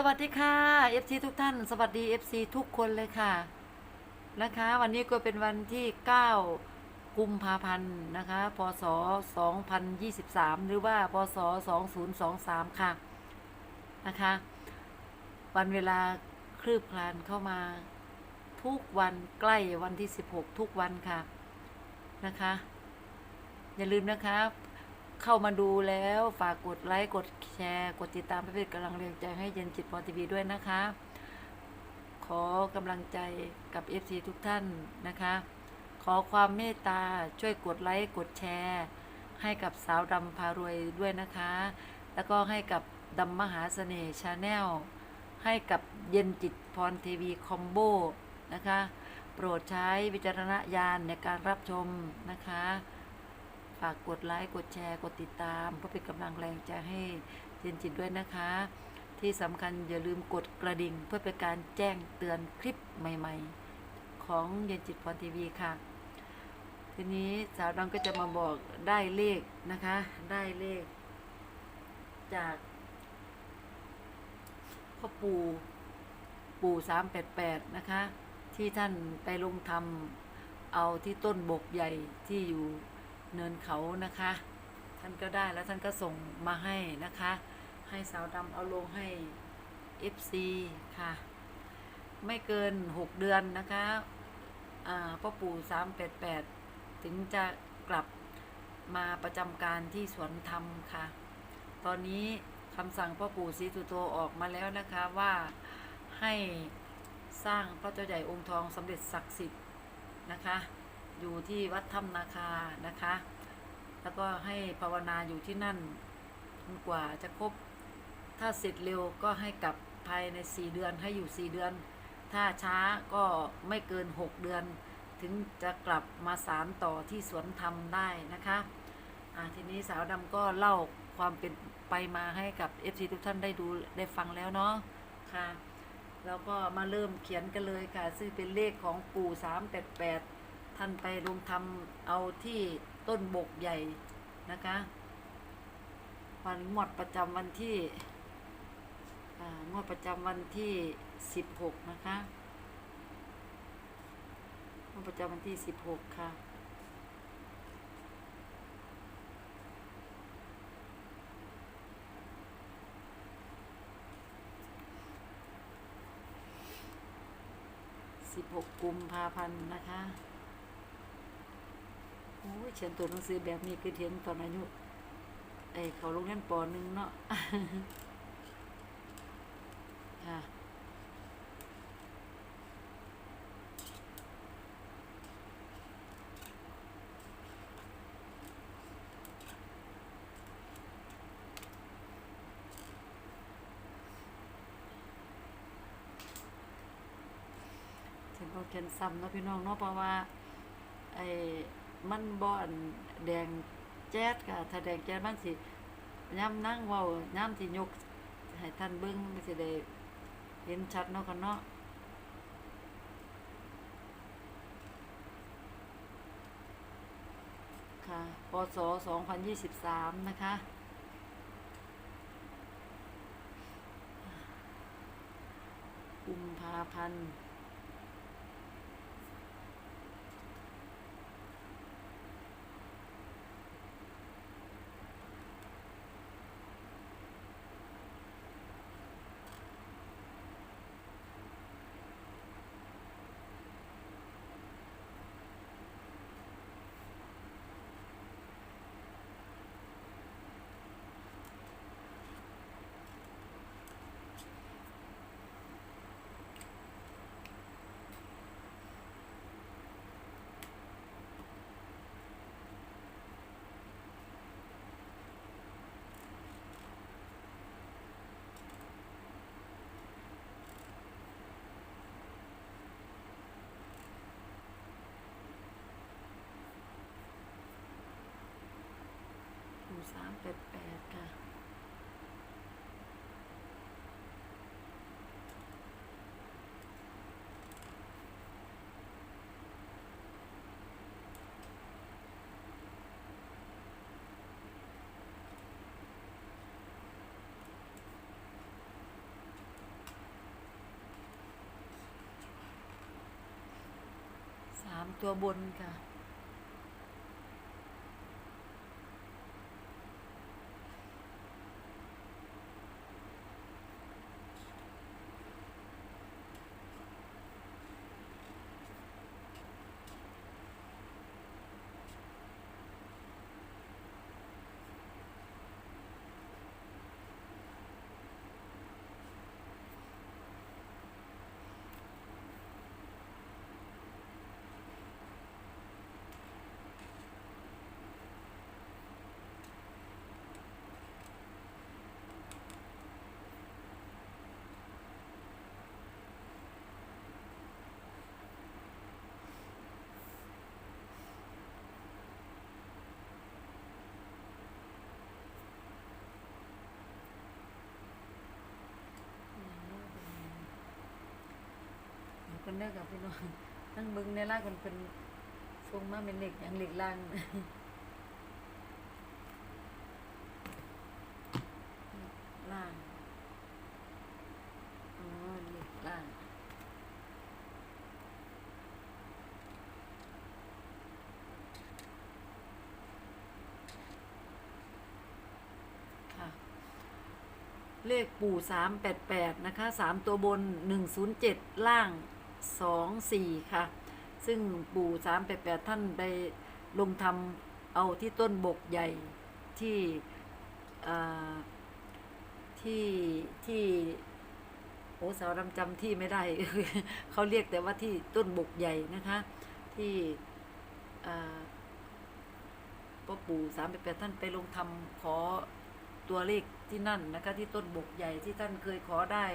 สวัสดีค่ะ FC ทุกท่าน สวัสดี FC ทุกคนเลยค่ะนะคะ วันนี้ก็เป็นวันที่ 9 กุมภาพันธ์นะคะ พศ 2023 หรือว่า พศ 2023 ค่ะนะคะ วันเวลาคลืบคลานเข้ามาทุกวันใกล้วันที่ 16 ทุกวันค่ะนะคะ อย่าลืมนะคะ เข้ามาดูแล้วฝากกดไลค์กดแชร์ กดติดตามเพื่อเป็นกำลังแรงใจให้เย็นจิตพอทีวีด้วยนะคะ ขอกำลังใจกับ FC ทุกท่านนะคะ ขอความเมตตาช่วยกดไลค์กดแชร์ ให้กับสาวดำพารวยด้วยนะคะ แล้วก็ให้กับดำมหาเสน่ห์ชาแนลให้กับเย็นจิตพรทีวีคอมโบนะคะ โปรดใช้วิจารณญาณในการรับชมนะคะ ฝากกดไลค์กดแชร์กดติดตามเพื่อเป็นกำลังแรงใจให้เจนจิตด้วยนะคะ ที่สำคัญอย่าลืมกดกระดิ่งเพื่อเป็นการแจ้งเตือนคลิปใหม่ ๆ ของเย็นจิตพรทีวีค่ะ ทีนี้สาวดังก็จะมาบอกได้เลขนะคะ ได้เลข จากพ่อปู่ปู่สามแปดแปดนะคะ ที่ท่านไปลงทำเอาที่ต้นบกใหญ่ที่อยู่ เนินเขานะคะ ท่านก็ได้แล้วท่านก็ส่งมาให้นะคะ ให้สาวดำเอาลงให้ FC ค่ะ ไม่เกิน 6 เดือนนะคะอ่าพ่อปู่ 388 ถึงจะกลับมาประจำการที่สวนธรรมค่ะ ตอนนี้คำสั่งพ่อปู่ศรีสุโตออกมาแล้วนะคะว่าให้สร้างพระเจ้าใหญ่องค์ทองสำเร็จศักดิ์สิทธิ์นะคะ อยู่ที่วัดถ้ำนาคานะคะ แล้วก็ให้ภาวนาอยู่ที่นั่นจนกว่าจะครบ ถ้าเสร็จเร็วก็ให้กลับภายใน 4 เดือนให้อยู่ 4 เดือน ถ้าช้าก็ไม่เกิน 6 เดือน ถึงจะกลับมาสารต่อที่สวนธรรมได้นะคะทีนี้สาวดำก็เล่าความเป็นไปมาให้กับ FC ทุกท่านได้ดูได้ฟังแล้วเนาะค่ะแล้วก็มาเริ่มเขียนกันเลยค่ะ ซึ่งเป็นเลขของปู่388 ท่านไปลงทำเอาที่ต้นบกใหญ่นะคะวันงวดประจำวันที่อ่างวดประจำวันที่ 16 นะคะงวดประจำวันที่ 16 ค่ะ16กุมภาพันธ์นะคะ เขียนตัวหนังสือแบบนี้คือเขียนตอนอายุไอ้เขาโรงเรียนปหนึ่งเนาะค่ะเขียนเอาเขียนซ้ำเนาะพี่น้องเนาะเพราะว่าไอ้ มันบ่อนแดงแจ๊ดค่ะ ถ้าแดงแจ๊ดมันสิย่ำนั่งเว้าย่ำที่ยก ให้ท่านเบิ่งมันสิได้เห็นชัดเนาะกันเนาะค่ะพศ2023 นะคะ กุมภาพันธ์ คามตัวบนค่ะ คน เด้อกับพี่น้องทั้งเบึงในล่างคนเป็นทรงมาเป็นเหล็กอย่างเหล็กล่างล่างอ๋อเหล็กล่างเลขปู่สามแปดแปดนะคะสามตัวบนหนึ่งศูนย์เจ็ดล่าง สองสี่ค่ะ ซึ่งปู่สามแปดแปดท่านไปลงทำเอาที่ต้นบกใหญ่ที่ที่ที่โอ้สาวดำจำที่ไม่ได้ เขาเรียกแต่ว่าที่ต้นบกใหญ่นะคะ ที่พ่อปู่สามแปดแปดท่านไปลงทำขอตัวเลขที่นั่นนะคะ ที่ต้นบกใหญ่ที่ท่านเคยขอได้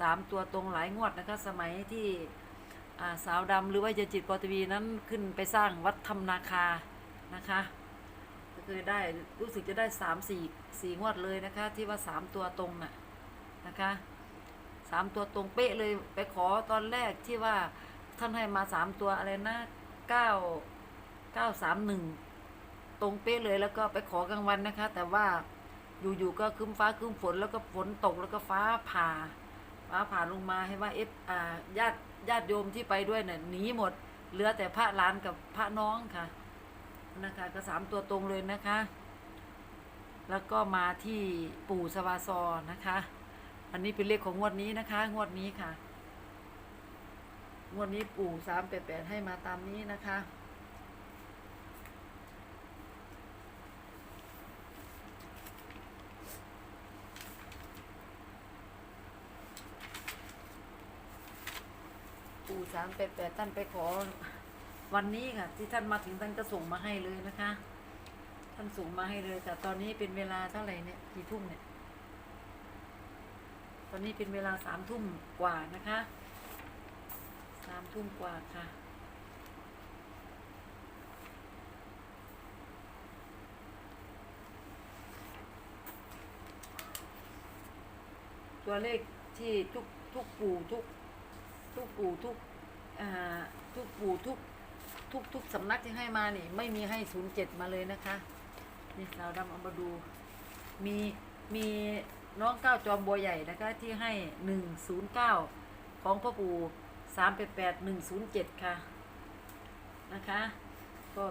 สามตัวตรงหลายงวดนะคะ สมัยที่สาวดำหรือว่ายายจิตปอตวีนั้นขึ้นไปสร้างวัดธรรมนาคานะคะก็เคยได้รู้สึกจะได้สามสี่สี่งวดเลยนะคะ ที่ว่าสามตัวตรงน่ะนะคะสามตัวตรงเป๊ะเลยไปขอตอนแรกที่ว่าท่านให้มาสามตัวอะไรนะเก้าเก้าสามหนึ่งตรงเป๊ะเลยแล้วก็ไปขอกลางวันนะคะ แต่ว่าอยู่ๆก็ครึ้มฟ้าครึ้มฝนแล้วก็ฝนตกแล้วก็ฟ้าผ่า ฟ้าผ่าลงมาให้ว่าเอฟอ่าญาติญาติโยมที่ไปด้วยเนี่ยหนีหมด เหลือแต่พระหลานกับพระน้องค่ะ นะคะก็สามตัวตรงเลยนะคะ แล้วก็มาที่ปู่สวาซอนะคะ อันนี้เป็นเลขของงวดนี้นะคะ งวดนี้ค่ะ งวดนี้ปู่สามแปดแปดให้มาตามนี้นะคะ ปู่สามแปดแปดท่านไปขอ วันนี้ค่ะ ที่ท่านมาถึงท่านก็ส่งมาให้เลยนะคะ ท่านส่งมาให้เลยแต่ตอนนี้เป็นเวลาเท่าไหร่เนี่ยกี่ทุ่มเนี่ย ตอนนี้เป็นเวลาสามทุ่มกว่านะคะสามทุ่มกว่าค่ะตัวเลขที่ทุกทุกปู่ทุก ทุกปู่ทุกทุกปู่ทุกทุกทุกสำนักที่ให้มานี่ ไม่มีให้ศูนย์เจ็ดมาเลยนะคะนี่เราดำเอามาดู มีมีน้องเก้าจอมบัวใหญ่นะคะที่ให้หนึ่งศูนย์เก้าของพ่อปู่สามแปดแปดหนึ่งศูนย์เจ็ดค่ะนะคะ ก็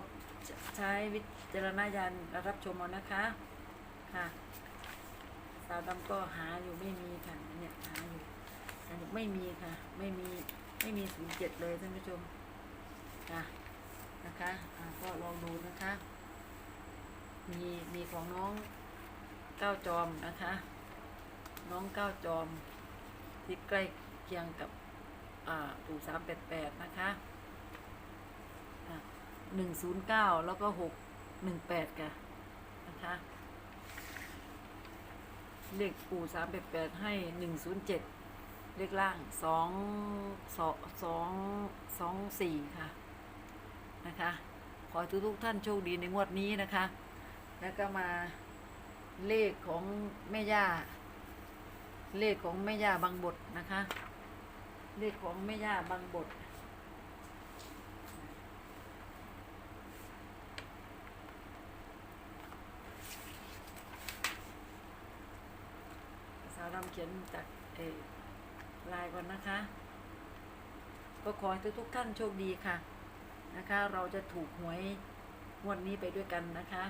ใช้วิจารณญาณรับชมเอานะคะค่ะสาวดำก็หาอยู่ไม่มีค่ะเนี่ยหาอยู่ อันนี้ไม่มีค่ะ ไม่มีไม่มีศูนย์เจ็ดเลยท่านผู้ชมค่ะนะคะก็ลองดูนะคะ มีมีของน้องเก้าจอมนะคะ น้องเก้าจอมที่ใกล้เคียงกับปู่สามแปดแปดนะคะหนึ่งศูนย์เก้าแล้วก็หกหนึ่งแปดค่ะนะคะเลขปู่สามแปดแปดให้หนึ่งศูนย์เจ็ด เลขล่างสองสองสองสองสี่ค่ะ นะคะ ขอให้ทุกทุกท่านโชคดีในงวดนี้นะคะ แล้วก็มาเลขของแม่ย่า เลขของแม่ย่าบางบทนะคะ เลขของแม่ย่าบางบทสาวดำเขียนจากเอ ลายก่อนนะคะ ก็ขอให้ทุกๆท่านโชคดีค่ะนะคะ เราจะถูกหวยวันี้ไปด้วยกันนะคะ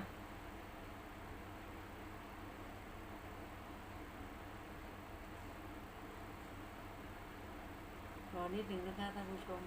รอนิดนึงนะคะท่านผู้ชม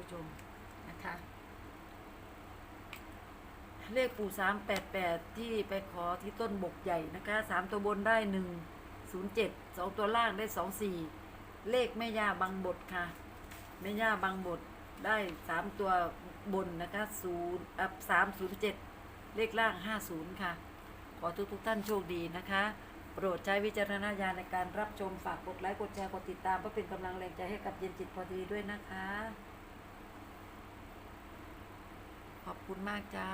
ผู้ชมนะคะเลขปู่สามแปดแปดที่ไปขอที่ต้นบกใหญ่นะคะสามตัวบนได้หนึ่งศูนย์เจ็ดสองตัวล่างได้สองสี่เลขแม่ย่าบางบทค่ะ แม่ย่าบางบทได้สามตัวบนนะคะศูนย์อะสามศูนย์เจ็ดเลขล่างห้าศูนย์ค่ะ ขอทุกทุกท่านโชคดีนะคะ โปรดใช้วิจารณญาณในการรับชมฝากกดไลค์กดแชร์กดติดตามเพื่อเป็นกำลังแรงใจให้กับเย็นจิตพอดีด้วยนะคะ ขอบคุณมากจ้า